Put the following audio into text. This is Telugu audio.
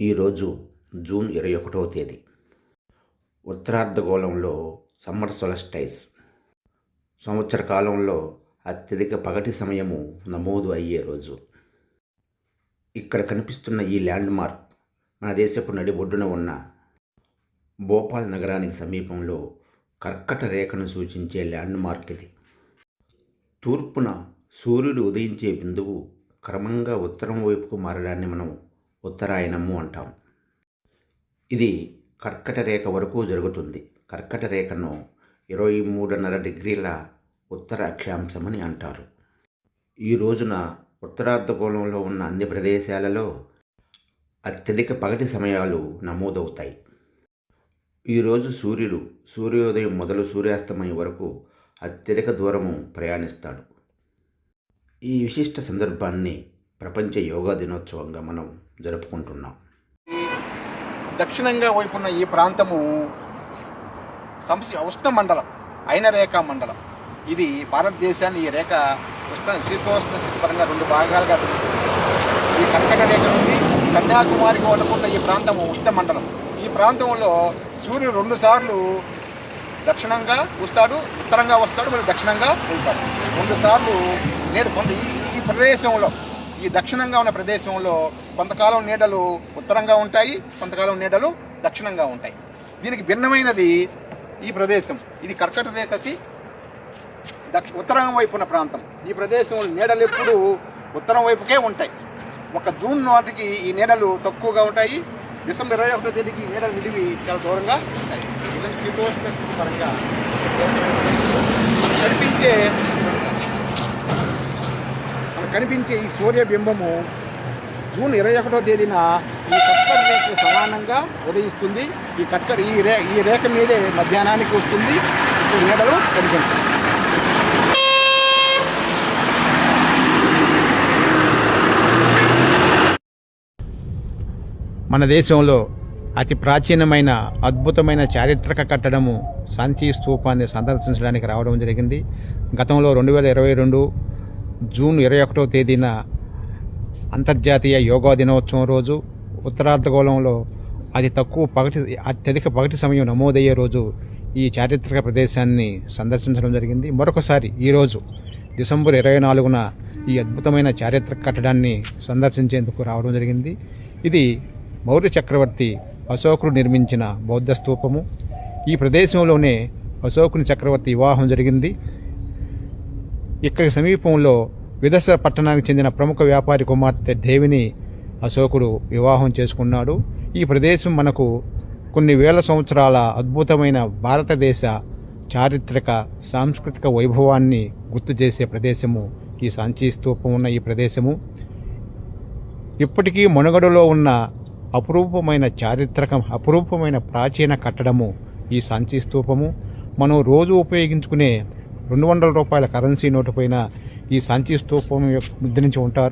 ఈరోజు జూన్ ఇరవై ఒకటవ తేదీ. ఉత్తరార్ధగోళంలో సమ్మర్ సొలస్టైస్. సంవత్సర కాలంలో అత్యధిక పగటి సమయము నమోదు అయ్యే రోజు. ఇక్కడ కనిపిస్తున్న ఈ ల్యాండ్ మార్క్ మన దేశపు నడిబొడ్డున ఉన్న భోపాల్ నగరానికి సమీపంలో కర్కట రేఖను సూచించే ల్యాండ్ మార్క్ ఇది. తూర్పున సూర్యుడు ఉదయించే బిందువు క్రమంగా ఉత్తరం వైపుకు మారడాన్ని మనం ఉత్తరాయణము అంటాం. ఇది కర్కట రేఖ వరకు జరుగుతుంది. కర్కట రేఖను ఇరవై మూడున్నర డిగ్రీల ఉత్తర అక్షాంశమని అంటారు. ఈ రోజున ఉత్తరార్ధగోళంలో ఉన్న అన్ని ప్రదేశాలలో అత్యధిక పగటి సమయాలు నమోదవుతాయి. ఈరోజు సూర్యుడు సూర్యోదయం మొదలు సూర్యాస్తమయం వరకు అత్యధిక దూరము ప్రయాణిస్తాడు. ఈ విశిష్ట సందర్భాన్ని ప్రపంచ యోగా దినోత్సవంగా మనం జరుపుకుంటున్నాం. దక్షిణంగా వైపున్న ఈ ప్రాంతము సంశ ఉష్ణ మండలం అయిన రేఖ మండలం. ఇది భారతదేశాన్ని ఈ రేఖ ఉష్ణ శీతోష్ణ స్థితి పరంగా రెండు భాగాలుగా పిలుస్తుంది. ఈ కర్కట రేఖ నుండి కన్యాకుమారికి వండుకున్న ఈ ప్రాంతము ఉష్ణ మండలం. ఈ ప్రాంతంలో సూర్యుడు రెండు సార్లు దక్షిణంగా వస్తాడు ఉత్తరంగా వస్తాడు మళ్ళీ దక్షిణంగా వెళ్తాడు. రెండు సార్లు నేడు కొంత ఈ ప్రదేశంలో ఈ దక్షిణంగా ఉన్న ప్రదేశంలో కొంతకాలం నీడలు ఉత్తరంగా ఉంటాయి కొంతకాలం నీడలు దక్షిణంగా ఉంటాయి. దీనికి భిన్నమైనది ఈ ప్రదేశం. ఇది కర్కట రేఖకి దక్ష ఉత్తరం వైపు ఉన్న ప్రాంతం. ఈ ప్రదేశంలో నీడలు ఎప్పుడు ఉత్తరం వైపుకే ఉంటాయి. ఒక జూన్ నాటికి ఈ నీడలు తక్కువగా ఉంటాయి. డిసెంబర్ ఇరవై ఒకటో తేదీకి ఈ నీడలు విడివి చాలా దూరంగా ఉంటాయి. ఇలాంటి శీతోష్ణ స్థితి పరంగా కనిపించే కనిపించే ఈ సూర్యబింబము జూన్ ఇరవై ఒకటో తేదీన ఈ కట్కర్ రేఖకు సమానంగా ఉదయిస్తుంది. ఈ కట్కర్ ఈ రే ఈ రేఖ మీదే మధ్యాహ్నానికి వస్తుంది. ఇప్పుడు నీడలు కనిపించాలి మన దేశంలో అతి ప్రాచీనమైన అద్భుతమైన చారిత్రక కట్టడము శాంతి స్తూపాన్ని సందర్శించడానికి రావడం జరిగింది. గతంలో రెండు వేల ఇరవై రెండు జూన్ ఇరవై ఒకటవ తేదీన అంతర్జాతీయ యోగా దినోత్సవం రోజు ఉత్తరార్ధగోళంలో అతి తక్కువ పగటి అత్యధిక పగటి సమయం నమోదయ్యే రోజు ఈ చారిత్రక ప్రదేశాన్ని సందర్శించడం జరిగింది. మరొకసారి ఈరోజు డిసెంబర్ ఇరవై నాలుగున ఈ అద్భుతమైన చారిత్రక కట్టడాన్ని సందర్శించేందుకు రావడం జరిగింది. ఇది మౌర్య చక్రవర్తి అశోకుడు నిర్మించిన బౌద్ధ స్తూపము. ఈ ప్రదేశంలోనే అశోకుని చక్రవర్తి వివాహం జరిగింది. ఇక్కడి సమీపంలో విదర్శ పట్టణానికి చెందిన ప్రముఖ వ్యాపారి కుమార్తె దేవిని అశోకుడు వివాహం చేసుకున్నాడు. ఈ ప్రదేశం మనకు కొన్ని వేల సంవత్సరాల అద్భుతమైన భారతదేశ చారిత్రక సాంస్కృతిక వైభవాన్ని గుర్తు చేసే ప్రదేశము. ఈ సాంచీ స్తూపం ఉన్న ఈ ప్రదేశము ఇప్పటికీ మనుగడలో ఉన్న అపురూపమైన చారిత్రక అపురూపమైన ప్రాచీన కట్టడము ఈ సాంచీ స్తూపము. మనం రోజు ఉపయోగించుకునే రెండు వందల రూపాయల కరెన్సీ నోటు పైన ఈ సాంచీ స్తూపం యొక్క ముద్రించి ఉంటారు.